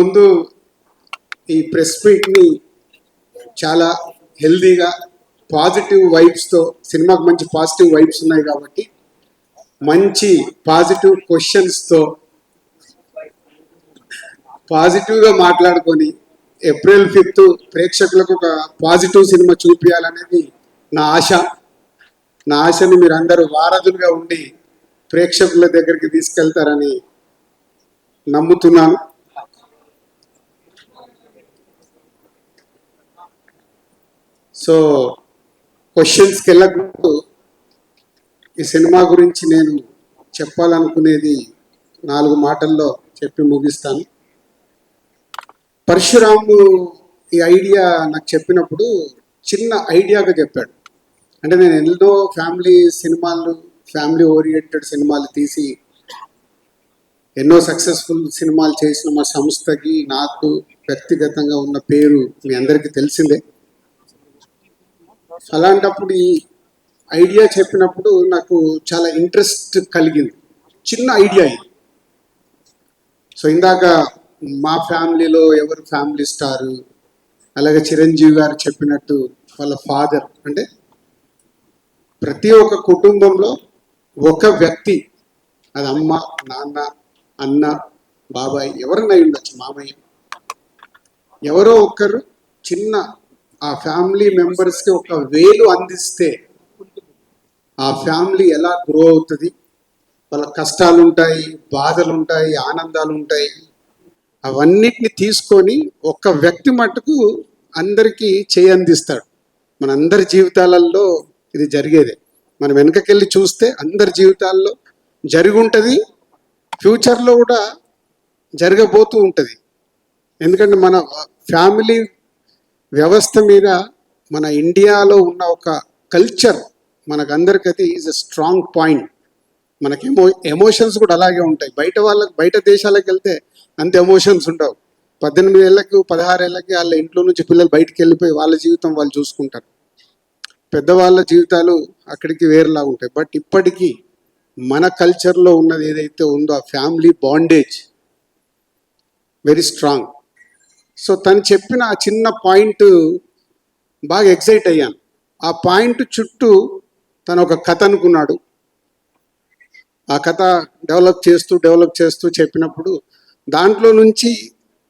ముందు ఈ ప్రెస్ మీట్ని చాలా హెల్దీగా పాజిటివ్ వైబ్స్తో సినిమాకి మంచి పాజిటివ్ వైబ్స్ ఉన్నాయి కాబట్టి మంచి పాజిటివ్ క్వశ్చన్స్తో పాజిటివ్గా మాట్లాడుకొని ఏప్రిల్ ఫిఫ్త్ ప్రేక్షకులకు ఒక పాజిటివ్ సినిమా చూపించాలనేది నా ఆశ. నా ఆశని మీరు అందరూ వారధులుగా ఉండి ప్రేక్షకుల దగ్గరికి తీసుకెళ్తారని నమ్ముతున్నాను. సో క్వశ్చన్స్కి వెళ్ళకముందు ఈ సినిమా గురించి నేను చెప్పాలనుకునేది నాలుగు మాటల్లో చెప్పి ముగిస్తాను. పరశురాము ఈ ఐడియా నాకు చెప్పినప్పుడు చిన్న ఐడియాగా చెప్పాడు. అంటే నేను ఎన్నో ఫ్యామిలీ సినిమాలు ఫ్యామిలీ ఓరియంటెడ్ సినిమాలు తీసి ఎన్నో సక్సెస్ఫుల్ సినిమాలు చేసిన మా సంస్థకి నాకు వ్యక్తిగతంగా ఉన్న పేరు మీ అందరికీ తెలిసిందే. అలాంటప్పుడు ఈ ఐడియా చెప్పినప్పుడు నాకు చాలా ఇంట్రెస్ట్ కలిగింది. చిన్న ఐడియా ఇది. సో ఇందాక మా ఫ్యామిలీలో ఎవరు ఫ్యామిలీ స్టారు అలాగే చిరంజీవి గారు చెప్పినట్టు వాళ్ళ ఫాదర్ అంటే ప్రతి ఒక్క కుటుంబంలో ఒక వ్యక్తి అది అమ్మ నాన్న అన్న బాబాయ్ ఎవరన్నా ఉండొచ్చు మామయ్య ఎవరో ఒకరు చిన్న ఆ ఫ్యామిలీ మెంబర్స్కి ఒక వేలు అందిస్తే ఆ ఫ్యామిలీ ఎలా గ్రో అవుతుంది? వాళ్ళ కష్టాలు ఉంటాయి బాధలు ఉంటాయి ఆనందాలు ఉంటాయి అవన్నిటిని తీసుకొని ఒక వ్యక్తి మటుకు అందరికీ చేయందిస్తాడు మన అందరి జీవితాలలో ఇది జరిగేదే. మనం వెనకకెళ్ళి చూస్తే అందరి జీవితాల్లో జరిగి ఉంటుంది ఫ్యూచర్లో కూడా జరగబోతూ ఉంటుంది. ఎందుకంటే మన ఫ్యామిలీ వ్యవస్థ మీద మన ఇండియాలో ఉన్న ఒక కల్చర్ మనకందరికైతే ఈజ్ అ స్ట్రాంగ్ పాయింట్ మనకి ఎమో ఎమోషన్స్ కూడా అలాగే ఉంటాయి. బయట వాళ్ళకి బయట దేశాలకు వెళ్తే అంత ఎమోషన్స్ ఉండవు. పద్దెనిమిది ఏళ్ళకి పదహారు ఏళ్ళకి వాళ్ళ ఇంట్లో నుంచి పిల్లలు బయటికి వెళ్ళిపోయి వాళ్ళ జీవితం వాళ్ళు చూసుకుంటారు. పెద్దవాళ్ళ జీవితాలు అక్కడికి వేరేలా ఉంటాయి. బట్ ఇప్పటికీ మన కల్చర్లో ఉన్నది ఏదైతే ఉందో ఆ family bondage very strong so తను చెప్పిన ఆ చిన్న పాయింట్ బాగా ఎక్సైట్ అయ్యాను. ఆ పాయింట్ చుట్టూ తను ఒక కథ అనుకున్నాడు. ఆ కథ డెవలప్ చేస్తూ డెవలప్ చేస్తూ చెప్పినప్పుడు దాంట్లో నుంచి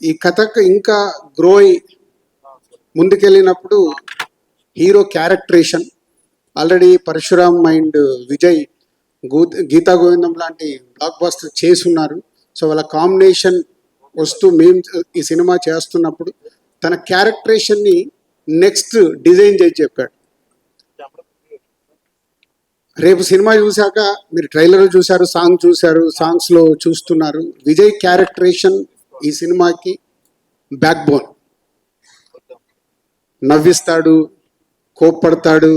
ఈ కథకు ఇంకా గ్రో అయి ముందుకెళ్ళినప్పుడు hero characterization already Parasuram and Vijay గూ గీతా గోవిందం లాంటి బ్లాక్ బాస్టర్ చేసి ఉన్నారు. సో వాళ్ళ కాంబినేషన్ వస్తూ మేము ఈ సినిమా చేస్తున్నప్పుడు తన క్యారెక్టరేషన్ని నెక్స్ట్ డిజైన్ చేసి చెప్పాడు. రేపు సినిమా చూశాక మీరు ట్రైలర్ చూశారు సాంగ్ చూశారు సాంగ్స్లో చూస్తున్నారు. విజయ్ క్యారెక్టరేషన్ ఈ సినిమాకి బ్యాక్ బోన్ నవ్విస్తాడు కోప్పడతాడు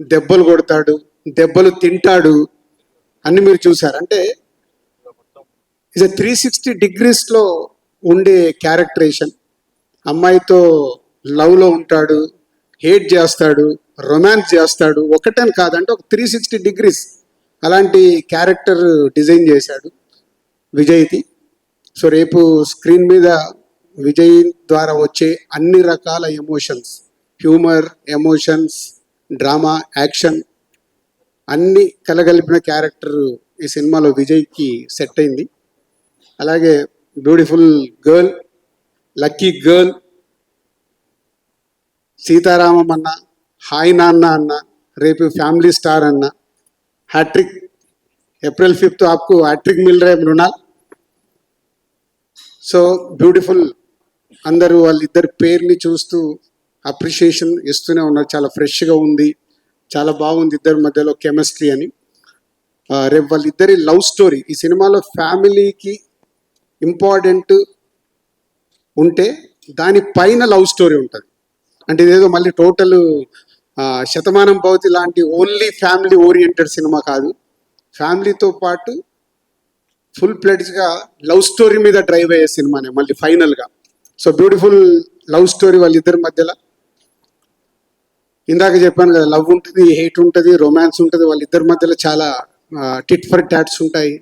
దెబ్బలు కొడతాడు దెబ్బలు తింటాడు అన్ని మీరు చూశారు. అంటే ఇది త్రీ సిక్స్టీ డిగ్రీస్లో ఉండే క్యారెక్టరేషన్ అమ్మాయితో లవ్లో ఉంటాడు హేట్ చేస్తాడు రొమాన్స్ చేస్తాడు. ఒకటని కాదంటే ఒక త్రీ సిక్స్టీ డిగ్రీస్ అలాంటి క్యారెక్టర్ డిజైన్ చేశాడు విజయ్ది సో రేపు స్క్రీన్ మీద విజయ్ ద్వారా వచ్చే అన్ని రకాల emotions humour emotions drama action అన్ని కలగలిపిన క్యారెక్టర్ ఈ సినిమాలో విజయ్కి సెట్ అయింది. అలాగే beautiful girl lucky girl Sitaramam అన్న హాయ్ నాన్న అన్న రేపు ఫ్యామిలీ స్టార్ అన్న. హ్యాట్రిక్ ఏప్రిల్ ఫిఫ్త్ ఆప్కు హ్యాట్రిక్ మిల్ రే మృణాల్. సో బ్యూటిఫుల్ అందరూ వాళ్ళిద్దరి పేరుని చూస్తూ అప్రిషియేషన్ ఇస్తూనే ఉన్నారు. చాలా ఫ్రెష్గా ఉంది. చాలా బాగుంది ఇద్దరి మధ్యలో కెమిస్ట్రీ అని. రేపు వాళ్ళిద్దరి లవ్ స్టోరీ. ఈ సినిమాలో ఫ్యామిలీకి ఇంపార్టెంట్ ఉంటే దాని పైన లవ్ స్టోరీ ఉంటుంది. అంటే ఇదేదో మళ్ళీ టోటల్ శతమానం భవతి లాంటి ఓన్లీ ఫ్యామిలీ ఓరియంటెడ్ సినిమా కాదు. ఫ్యామిలీతో పాటు ఫుల్ ప్లెడ్జ్గా లవ్ స్టోరీ మీద డ్రైవ్ అయ్యే సినిమానే మళ్ళీ ఫైనల్గా. సో బ్యూటిఫుల్ లవ్ స్టోరీ వాళ్ళిద్దరి మధ్యలో. ఇందాక చెప్పాను కదా లవ్ ఉంటుంది హేట్ ఉంటుంది రొమాన్స్ ఉంటుంది వాళ్ళిద్దరి మధ్యలో చాలా టిట్ ఫర్ టాట్స్ ఉంటాయి.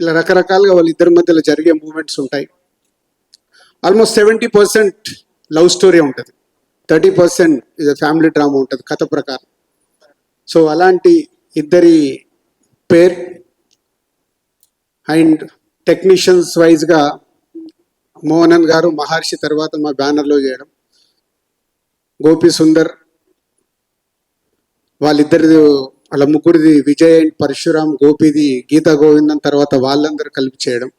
ఇలా రకరకాలుగా వాళ్ళిద్దరి మధ్యలో జరిగే మూమెంట్స్ ఉంటాయి. Almost seventy percent love story ఉంటుంది. థర్టీ పర్సెంట్ ఇది ఫ్యామిలీ డ్రామా ఉంటుంది కథ ప్రకారం. సో అలాంటి ఇద్దరి పేర్ అండ్ టెక్నీషియన్స్ వైజ్గా మోహనన్ గారు మహర్షి తర్వాత మా బ్యానర్లో చేయడం. గోపి సుందర్ వాళ్ళిద్దరిది వాళ్ళ ముగ్గురిది విజయ్ అండ్ పరశురామ్ గోపిది గీతా గోవిందం తర్వాత వాళ్ళందరూ కలిపి చేయడం.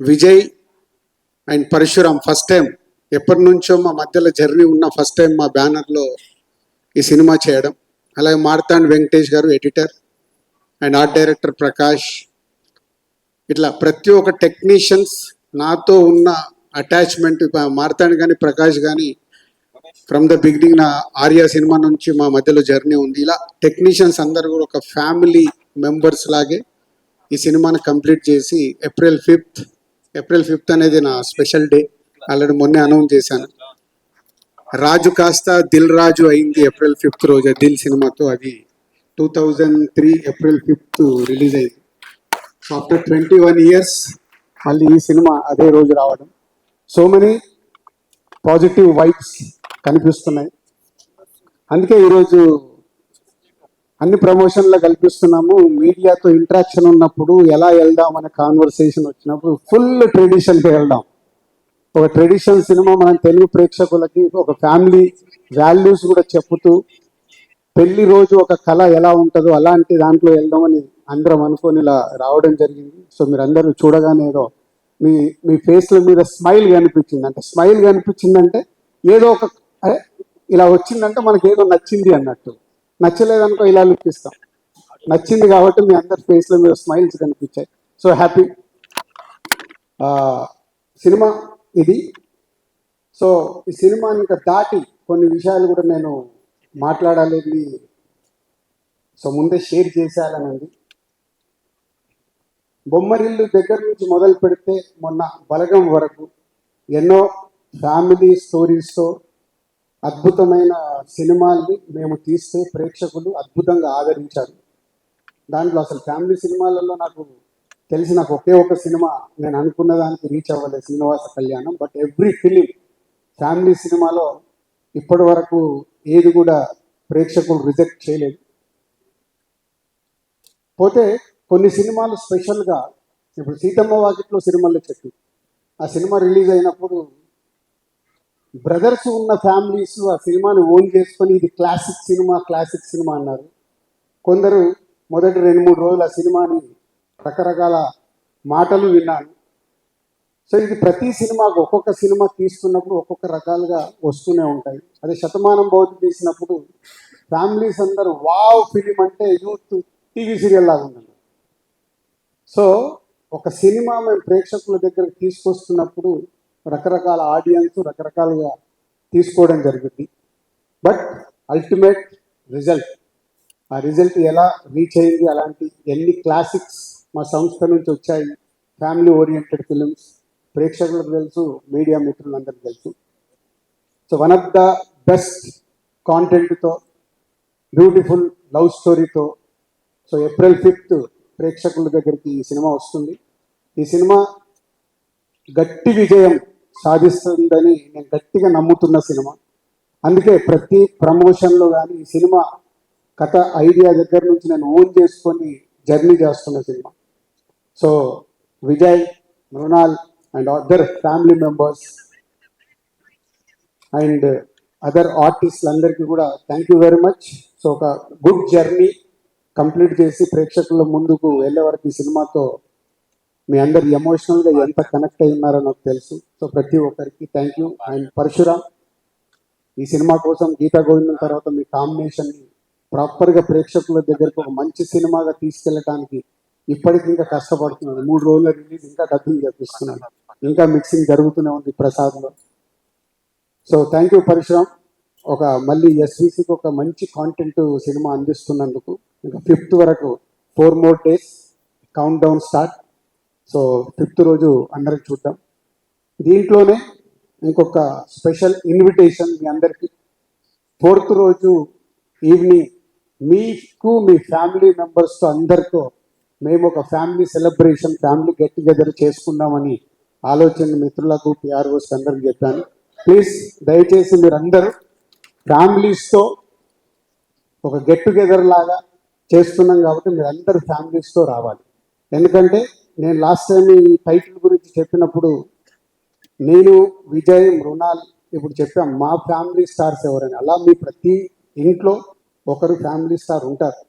Vijay and Parasuram first time ఎప్పటి నుంచో మా మధ్యలో జర్నీ ఉన్న ఫస్ట్ టైం మా బ్యానర్లో ఈ సినిమా చేయడం. అలాగే Marthand Venkatesh garu editor and art director Prakash. ఇట్లా ప్రతి ఒక్క టెక్నీషియన్స్ నాతో ఉన్న అటాచ్మెంట్ మార్తాండ్ కానీ ప్రకాష్ కానీ ఫ్రమ్ ద బిగినింగ్ నా ఆర్యా సినిమా నుంచి మా మధ్యలో జర్నీ ఉంది. ఇలా టెక్నీషియన్స్ అందరు కూడా ఒక ఫ్యామిలీ మెంబర్స్ లాగే ఈ సినిమాని కంప్లీట్ చేసి ఏప్రిల్ ఫిఫ్త్ ఏప్రిల్ ఫిఫ్త్ అనేది నా స్పెషల్ డే ఆల్రెడీ మొన్నే అనౌన్స్ చేశాను. రాజు కాస్త దిల్ రాజు అయింది ఏప్రిల్ ఫిఫ్త్ రోజు దిల్ సినిమాతో. అది two thousand three April fifth release అయింది. So after twenty one years మళ్ళీ ఈ సినిమా అదే రోజు రావడం. సో మెనీ పాజిటివ్ వైబ్స్ కనిపిస్తున్నాయి. అందుకే ఈరోజు అన్ని ప్రమోషన్లు కల్పిస్తున్నాము. మీడియాతో ఇంటరాక్షన్ ఉన్నప్పుడు ఎలా వెళ్దాం అనే కాన్వర్సేషన్ వచ్చినప్పుడు ఫుల్ ట్రెడిషన్కి వెళ్దాం. ఒక ట్రెడిషన్ సినిమా మనం తెలుగు ప్రేక్షకులకి ఒక ఫ్యామిలీ వాల్యూస్ కూడా చెప్పుతూ పెళ్ళి రోజు ఒక కళ ఎలా ఉంటుందో అలాంటి దాంట్లో వెళ్దామని అందరం అనుకొని ఇలా రావడం జరిగింది. సో మీరు అందరూ చూడగానే ఏదో మీ మీ ఫేస్ల మీద స్మైల్ కనిపించింది. అంటే స్మైల్ కనిపించిందంటే ఏదో ఒక అదే ఇలా వచ్చిందంటే మనకి ఏదో నచ్చింది అన్నట్టు. నచ్చలేదనుకో ఇలా లుక్కిస్తాం నచ్చింది కాబట్టి మీ అందరి ఫేస్లో మీద స్మైల్స్ కనిపించాయి. సో హ్యాపీ సినిమా ఇది. సో ఈ సినిమాని ఇంకా దాటి కొన్ని విషయాలు కూడా నేను మాట్లాడాలని సో ముందే షేర్ చేసేయాలని బొమ్మరిల్లు దగ్గర నుంచి మొదలు పెడితే మొన్న బలగం వరకు ఎన్నో ఫ్యామిలీ స్టోరీస్తో అద్భుతమైన సినిమాల్ని మేము తీస్తే ప్రేక్షకులు అద్భుతంగా ఆదరించారు. దాంట్లో అసలు ఫ్యామిలీ సినిమాలలో నాకు తెలిసి నాకు ఒకే ఒక సినిమా నేను అనుకున్న దానికి రీచ్ అవ్వలేదు Srinivasa Kalyanam. But every film family సినిమాలో ఇప్పటి వరకు ఏది కూడా ప్రేక్షకులు రిజెక్ట్ చేయలేదు. పోతే కొన్ని సినిమాలు స్పెషల్గా ఇప్పుడు సీతమ్మ వాకిట్లో సినిమాలు చెట్టు ఆ సినిమా రిలీజ్ అయినప్పుడు బ్రదర్స్ ఉన్న ఫ్యామిలీస్ ఆ సినిమాని ఓన్ చేసుకొని ఇది క్లాసిక్ సినిమా క్లాసిక్ సినిమా అన్నారు. కొందరు మొదటి రెండు మూడు రోజులు ఆ సినిమాని రకరకాల మాటలు విన్నాను సో ఇది ప్రతి సినిమాకు ఒక్కొక్క సినిమా తీస్తున్నప్పుడు ఒక్కొక్క రకాలుగా వస్తూనే ఉంటాయి. అదే శతమానం భౌతి తీసినప్పుడు ఫ్యామిలీస్ అందరూ వావ్ ఫిలిం అంటే యూత్ టీవీ సీరియల్ లాగా ఉందండి సో ఒక సినిమా మేము ప్రేక్షకుల దగ్గరకు తీసుకొస్తున్నప్పుడు రకరకాల ఆడియన్స్ రకరకాలుగా తీసుకోవడం జరుగుతుంది బట్ అల్టిమేట్ రిజల్ట్ ఆ రిజల్ట్ ఎలా రీచ్ అయింది? అలాంటి ఎన్ని క్లాసిక్స్ మా సంస్థ నుంచి వచ్చాయి? ఫ్యామిలీ ఓరియంటెడ్ ఫిలిమ్స్ ప్రేక్షకులకు తెలుసు మీడియా మిత్రులందరికీ తెలుసు. So one of the best కాంటెంట్తో beautiful love స్టోరీతో సో ఏప్రిల్ ఫిఫ్త్ ప్రేక్షకుల దగ్గరికి ఈ సినిమా వస్తుంది. ఈ సినిమా గట్టి విజయం సాధిస్తుందని నేను గట్టిగా నమ్ముతున్న సినిమా. అందుకే ప్రతి ప్రమోషన్లో కానీ ఈ సినిమా కథ ఐడియా దగ్గర నుంచి నేను ఓన్ చేసుకొని జర్నీ చేస్తున్న cinema. So Vijay Mrunal and other family members and other ఆర్టిస్టులు అందరికీ కూడా thank you very much. So ఒక గుడ్ జర్నీ కంప్లీట్ చేసి ప్రేక్షకుల ముందుకు వెళ్ళే వరకు ఈ సినిమాతో మీ అందరు ఎమోషనల్గా ఎంత కనెక్ట్ అయి ఉన్నారో నాకు తెలుసు. సో ప్రతి ఒక్కరికి థ్యాంక్ యూ అండ్ పరశురామ్ ఈ సినిమా కోసం గీతా గోవిందం తర్వాత మీ కాంబినేషన్ని ప్రాపర్గా ప్రేక్షకుల దగ్గరకు ఒక మంచి సినిమాగా తీసుకెళ్ళటానికి ఇప్పటికి ఇంకా కష్టపడుతున్నాడు మూడు రోజుల రిలీజ్ ఇంకా డబ్బింగ్ చేపిస్తున్నాడు ఇంకా మిక్సింగ్ జరుగుతూనే ఉంది ప్రసాద్లో. సో థ్యాంక్ యూ పరశురామ్ ఒక మళ్ళీ ఎస్విసికి ఒక మంచి కాంటెంట్ సినిమా అందిస్తున్నందుకు ఇంకా ఫిఫ్త్ వరకు four more days countdown start so fifth రోజు అందరికి చూద్దాం. దీంట్లోనే ఇంకొక స్పెషల్ ఇన్విటేషన్ మీ అందరికీ. ఫోర్త్ రోజు ఈవినింగ్ మీకు మీ ఫ్యామిలీ మెంబర్స్తో అందరితో మేము ఒక family celebration family get together చేసుకుందామని ఆలోచన మిత్రులకు పిఆర్ఓస్ అందరికి చెప్పాను. ప్లీజ్ దయచేసి మీరందరూ ఫ్యామిలీస్తో ఒక గెట్ టుగెదర్ లాగా చేస్తున్నాం కాబట్టి మీరు ఫ్యామిలీస్తో రావాలి. ఎందుకంటే నేను లాస్ట్ టైం ఈ టైటిల్ గురించి చెప్పినప్పుడు నేను విజయ్ మృణాల్ ఇప్పుడు చెప్పాం మా ఫ్యామిలీ స్టార్స్ ఎవరని. అలా మీ ప్రతి ఇంట్లో ఒకరు ఫ్యామిలీ స్టార్ ఉంటారు.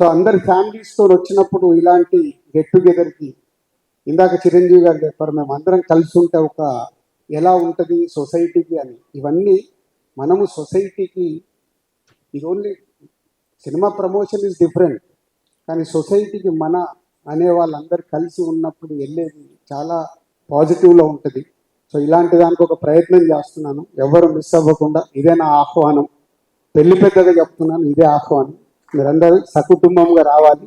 సో అందరి ఫ్యామిలీస్తో వచ్చినప్పుడు ఇలాంటి గెట్ టుగెదర్కి ఇందాక చిరంజీవి గారు చెప్పారు మేము అందరం కలిసి ఉంటే ఒక ఎలా ఉంటుంది సొసైటీకి అని. ఇవన్నీ మనము సొసైటీకి ఇది ఓన్లీ సినిమా ప్రమోషన్ ఇస్ డిఫరెంట్ కానీ సొసైటీకి మన అనే వాళ్ళందరూ కలిసి ఉన్నప్పుడు వెళ్ళేది చాలా పాజిటివ్లో ఉంటుంది. సో ఇలాంటి దానికి ఒక ప్రయత్నం చేస్తున్నాను. ఎవరు మిస్ అవ్వకుండా ఇదే నా ఆహ్వానం. పెళ్ళి పెద్దగా చెప్తున్నాను ఇదే ఆహ్వానం. మీరందరూ సకుటుంబంగా రావాలి.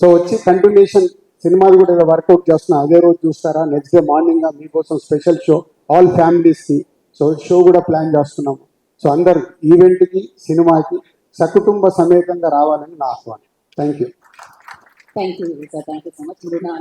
సో వచ్చి కంటిన్యూషన్ సినిమాలు కూడా ఏదో వర్కౌట్ చేస్తున్నా. అదే రోజు చూస్తారా? నెక్స్ట్ డే మార్నింగ్ మీకోసం స్పెషల్ షో ఆల్ ఫ్యామిలీస్కి సో షో కూడా ప్లాన్ చేస్తున్నాము. సో అందరు ఈవెంట్కి సినిమాకి సకుటుంబ సమేతంగా రావాలని నా ఆహ్వానం. Thank you Thank you, Lisa. Thank you so much. Mrunal.